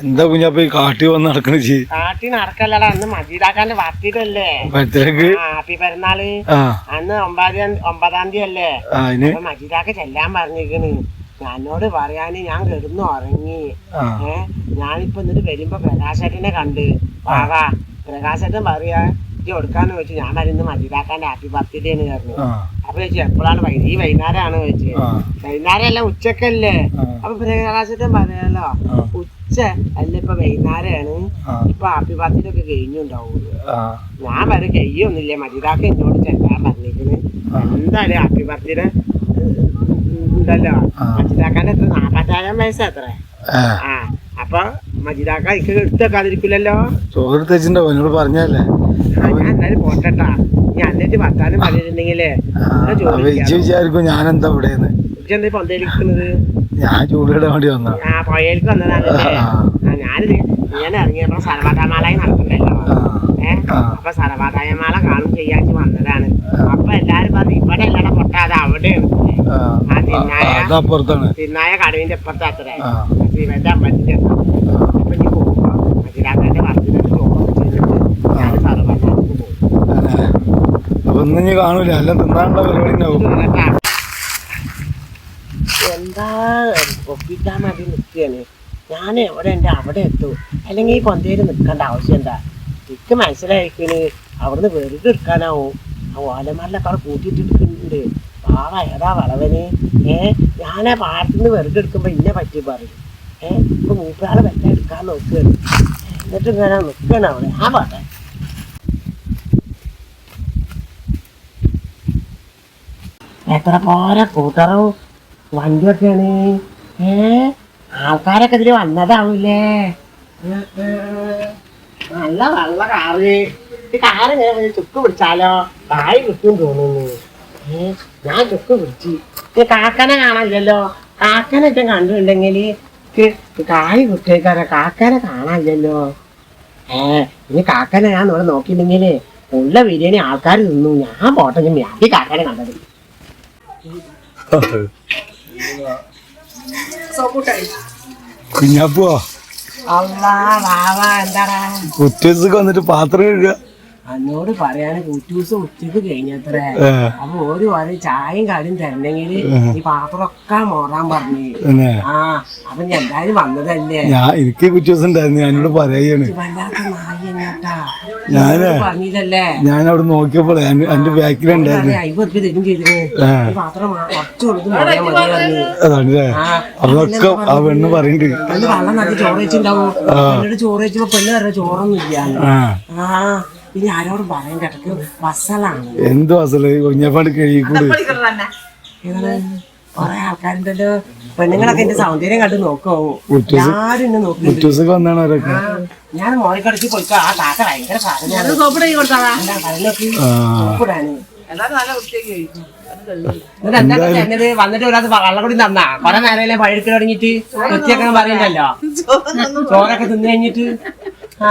എന്താ കുഞ്ഞാപ്പ ഈ കാട്ടി വന്ന് നടക്കണ ചെയ് കാട്ടി നടക്കല്ലടാ അന്ന് മജീദാക്കാന്റെ പറ്റേക്ക് ഹാപ്പി പെരുന്നാൾ. അന്ന് ഒമ്പതാം ഒമ്പതാം തീയതി അല്ലേ മജീദാക്ക ചെല്ലാൻ പറഞ്ഞിരിക്കണ്. ഞാനോട് പറയാന് ഞാൻ കിടന്നു ഉറങ്ങി. ഏഹ് ഞാനിപ്പൊ ഞാനിപ്പോ എന്നിട്ട് വരുമ്പോ പ്രകാശേട്ടനെ കണ്ട്. വാവാ പ്രകാശേട്ടൻ പറയാ ഇത് കൊടുക്കാന്ന് ചോദിച്ചു ഞാൻ അതിന് മജിതാക്കാന്റെ ഹാപ്പി ബർത്ത്ഡേ എന്ന് പറഞ്ഞു അപ്പൊ ചോദിച്ചു എപ്പോഴാണ് വൈ- ഈ വൈകുന്നേരമാണ് ചോദിച്ചത് ആ. വൈകുന്നേരം അല്ല ഉച്ചക്കല്ലേ. അപ്പൊ പ്രകാശത്തെ പറയാലോ ഉച്ച അല്ല ഇപ്പൊ വൈകുന്നേരമാണ്. ഇപ്പൊ ഹാപ്പി ബർത്ത്ഡേ ഒക്കെ കഴിഞ്ഞുണ്ടാവുള്ളൂ. ഞാൻ വരെ കഴിയൊന്നുമില്ല മജിതാക്ക എന്നോട് ചെല്ലാൻ പറഞ്ഞിരിക്കണ് എന്തായാലും ഹാപ്പി ബർത്ത്ഡേ ഉണ്ടല്ലോ. മജിതാക്കാന്റെ എത്ര നാപ്പത്തായിരം വയസ്സാ ആ അപ്പൊ മജിതാക്ക എനിക്ക് എടുത്തേക്കാതിരിക്കില്ലല്ലോ ചോറ് തെച്ചിണ്ടാവും എന്നോട് പറഞ്ഞല്ലേ ഞാൻ എന്തായാലും പോട്ടെട്ടാ. ഞാൻ എന്നിട്ട് വർത്താനം പറഞ്ഞിട്ടുണ്ടെങ്കിലേ ആ വിചാരിക്കും ഞാൻ എന്താ ഇവിടെന്ന് എന്താ പൊന്തേലിക്കുന്നത് ഞാൻ ചൂടിടാൻ വേണ്ടി വന്നാ. ആ പുഴയിലേക്ക് വന്നതാണ് ഞാനിത് ഞാൻ ഇറങ്ങിയപ്പോ നടക്കണ്ടല്ലോ. അപ്പൊ കാണും ചെയ്യാച്ച് വന്നതാണ്. അപ്പൊ എല്ലാരും പറഞ്ഞു ഇവിടെ അല്ലട പൊട്ടാതെ അവിടെയാണ് ആ ആ തിന്നായ അതപ്പുറത്താണ് കടവിന്റെ അപ്പുറത്ത് അത്ര. അമ്പലത്തിന്റെ. അപ്പൊ ഇനി പോകുമ്പോ. അപ്പൊ ഇന്ന് ഇനി കാണൂല. എല്ലാം തിന്നാനുള്ള പരിപാടി ഉണ്ടാവും. എന്താ ഒപ്പിക്കാൻ വേണ്ടി നിൽക്കുകയാണ് ഞാൻ എവിടെ ഉണ്ട്? അവിടെ എത്തും. അല്ലെങ്കിൽ ഈ പൊന്തേര് നിൽക്കേണ്ട ആവശ്യം എന്താ? എനിക്ക് മനസ്സിലായിരിക്കണ് അവിടുന്ന് വെറുതെ എടുക്കാനാവും. ആ ഓലമാരിലൊക്കെ അവിടെ കൂട്ടിയിട്ടിട്ടുണ്ട് പാവ ഏതാ വളവന്? ഏ ഞാനാ പാടത്തു നിന്ന് വെറുതെ എടുക്കുമ്പോ ഇന്നെ പറ്റി പറയും. ഏ ഇപ്പൊ മൂപ്പയാളെ വെല്ല എടുക്കാൻ നോക്കുകയാണ് എന്നിട്ട് ഇങ്ങനെ നിൽക്കണം അവിടെ. ആ പാട്ടെ എത്ര പോരെ കൂട്ടറും? വണ്ടിയൊക്കെയാണ്. ഏ ആൾക്കാരൊക്കെ ഇതിൽ വന്നതാവൂലേ? നല്ല നല്ല കാറ്. കാറ് പോയി ചുക്ക് പിടിച്ചാലോ? കായ് കിട്ടും തോന്നുന്നു. ഏ ഞാൻ ചുക്ക് പിടിച്ച്. ഈ കാക്കനെ കാണാനില്ലല്ലോ? കാക്കനൊക്കെ കണ്ടിട്ടുണ്ടെങ്കിൽ കായ് കിട്ടിയേക്കാരോ കാക്കനെ കാണാനില്ലല്ലോ? ഏ ഇനി കാക്കനെ ഞാൻ ഇവിടെ നോക്കിയിട്ടുണ്ടെങ്കിൽ ഉള്ള ബിരിയാണി ആൾക്കാർ തിന്നു. ഞാൻ പോട്ടെ ഞാൻ ഈ കാക്കനെ കണ്ടത്. കുഞ്ഞാപ്പോ അല്ലാ വാവാ എന്താടാ? ഉച്ചയ്ക്ക് വന്നിട്ട് പാത്രം കഴുകുക എന്നോട് പറയാന് കൂറ്റൂസ് ഉച്ചയ്ക്ക് കഴിഞ്ഞത്രേ. അപ്പൊ ഒരു പറയും ചായയും കാര്യം തരണെങ്കിൽ ഈ പാത്രമൊക്കെ മോറാൻ പറഞ്ഞു. ആ അപ്പൊ ഞാൻ എന്തായാലും വന്നതല്ലേ? ഞാൻ എനിക്ക് കുറ്റൂസ് ഉണ്ടായിരുന്നു ഞാനോട് പറയാണ്. ഇത് വല്ലാത്ത നായി എന്നാട്ടാ. ഞാൻ പറഞ്ഞില്ലല്ലേ? ഞാൻ അവിടെ നോക്കിയപ്പോൾ എന്റെ ബാക്കിലുണ്ടായിരുന്നു അയ്യോ തരും ചെയ്തിരുന്നു ഈ പാത്രം മാ- കുറച്ച് കൊടുത്ത് മോറിയാൽ മതി പറഞ്ഞു. അതാണല്ലേ? അതൊക്കെ ആ പെണ്ണ് പറയുന്നുണ്ട് വെള്ളം നട്ട് ചോറ് വെച്ചിണ്ടാവും ചോറ് വെച്ചപ്പോ പെണ്ണ് പറഞ്ഞ ചോറൊന്നും ഇല്ല. ആ. ഇനി ആരോടും പറയാൻ കിടക്ക് വസലാണ്. എന്തു വസൽ? കുഞ്ഞപ്പാട് കഴിക്കൂട് കൊറേ ആൾക്കാരുണ്ടല്ലോ. പെണ്ണുങ്ങളൊക്കെ എന്റെ സൗന്ദര്യം കണ്ട് നോക്കോ. ആരും എന്നെ നോക്കി ഞാൻ മോളിക്കടച്ച് പോയിക്കോ. ആ താത്ത ഭയങ്കര സാധനം എന്നിട്ട് വന്നിട്ട് ഒരാൾ വള്ളം കൂടി തന്നാ. കൊറേ നേരമല്ലേ പഴുക്ക് തുടങ്ങിട്ട് കൊച്ചിയൊക്കെ പറയണ്ടല്ലോ ചോറൊക്കെ തിന്നു കഴിഞ്ഞിട്ട്? ആ.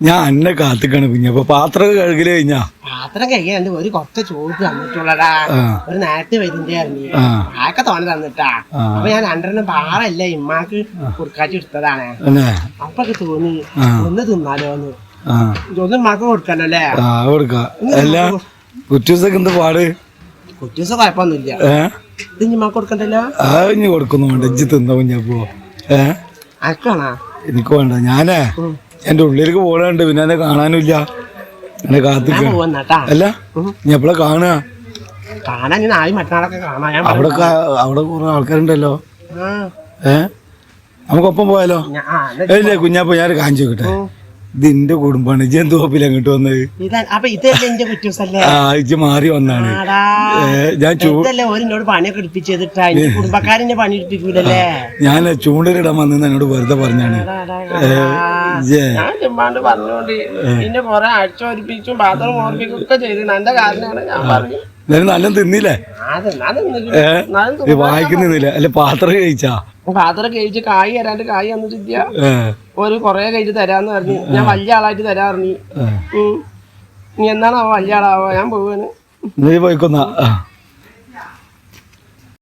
ഞാൻ അന്നെ കാത്തിക്കാണ് കുഞ്ഞപ്പ പാത്രം കഴുകി കഴിഞ്ഞാ? പാത്രം കഴിയാണ്ട് ഒരു കൊത്ത ചോറ് തന്നിട്ടുള്ളടാ ഒരു നേരത്തെ വരുന്നതായിരുന്നു ആക്കെ തോനെ തന്നിട്ടാ. അപ്പൊ ഞാൻ രണ്ടെണ്ണം പാറല്ല ഇമ്മാക്ക് കുറുക്കാച്ചി എടുത്തതാണ്. അപ്പൊ തോന്നി. ഒന്ന് തിന്നാലോ ഒന്ന് ഇതൊന്നും ഇമ്മാക്ക് കൊടുക്കണല്ലേ ആ കൊടുക്ക. അല്ല കുറ്റൂസൊക്കെ എന്താ പാട്? കുറ്റൂസ കുഴപ്പമൊന്നുമില്ല. ഏ? ഇത് ഇമ്മാക്ക് കൊടുക്കണ്ടല്ലോ? ആ ഇനി കൊടുക്കുന്നു വേണ്ട. ഇജ്ജ് തിന്ന കുഞ്ഞപ്പോ ഏഹ് എനിക്ക് വേണ്ട. ഞാനേ എന്റെ ഉള്ളിലേക്ക് പോകണുണ്ട് പിന്നെ എന്നെ കാണാനില്ല എന്നെ കാത്തിക്ക. അല്ല നീ എപ്പോഴാ കാണുക? ഞാൻ അവിടെ അവിടെ കുറെ ആൾക്കാരുണ്ടല്ലോ. ഏ? നമുക്കൊപ്പം പോയാലോ? ഇല്ലേ കുഞ്ഞാപ്പ ഞാൻ കാണിച്ചു കിട്ടെ ഇത് എന്റെ കുടുംബാണ് ഇജ്ജ് എന്ത് കോപ്പിൽ അങ്ങോട്ട് വന്നത്? ആ ഇജ്ജ് മാറി വന്നാണ്. ഞാൻ ഞാൻ ചൂണ്ടലിടാൻ വന്നെന്ന് എന്നോട് വെറുതെ പറഞ്ഞാണ്. ഞാൻ ചുമ്മാണ്ട് പറഞ്ഞോണ്ട് പിന്നെ കൊറേ അടിച്ചു ഓർപ്പിച്ചും ബാത്റൂം ഓർപ്പിക്കും ഒക്കെ ചെയ്തിട്ടുണ്ട് എന്റെ കാരണമാണ് ഞാൻ പറഞ്ഞു നല്ല തിന്നില്ലേ? വായിക്കുന്നില്ല അല്ലെ പാത്രം കഴിച്ചാ? പാത്രം കഴിച്ച് കായ് തരാണ്ട് കായ് അന്ന് ചിന്തിയ ഒരു കൊറേ കഴിച്ച് തരാന്ന് പറഞ്ഞു. ഞാൻ വലിയ ആളായിട്ട് തരാ പറഞ്ഞു. ഏ. ഉം. നീ എന്താണാവോ വലിയ ആളാവോ? ഞാൻ പോവാണ്. നീ പോയിക്കൊന്ന.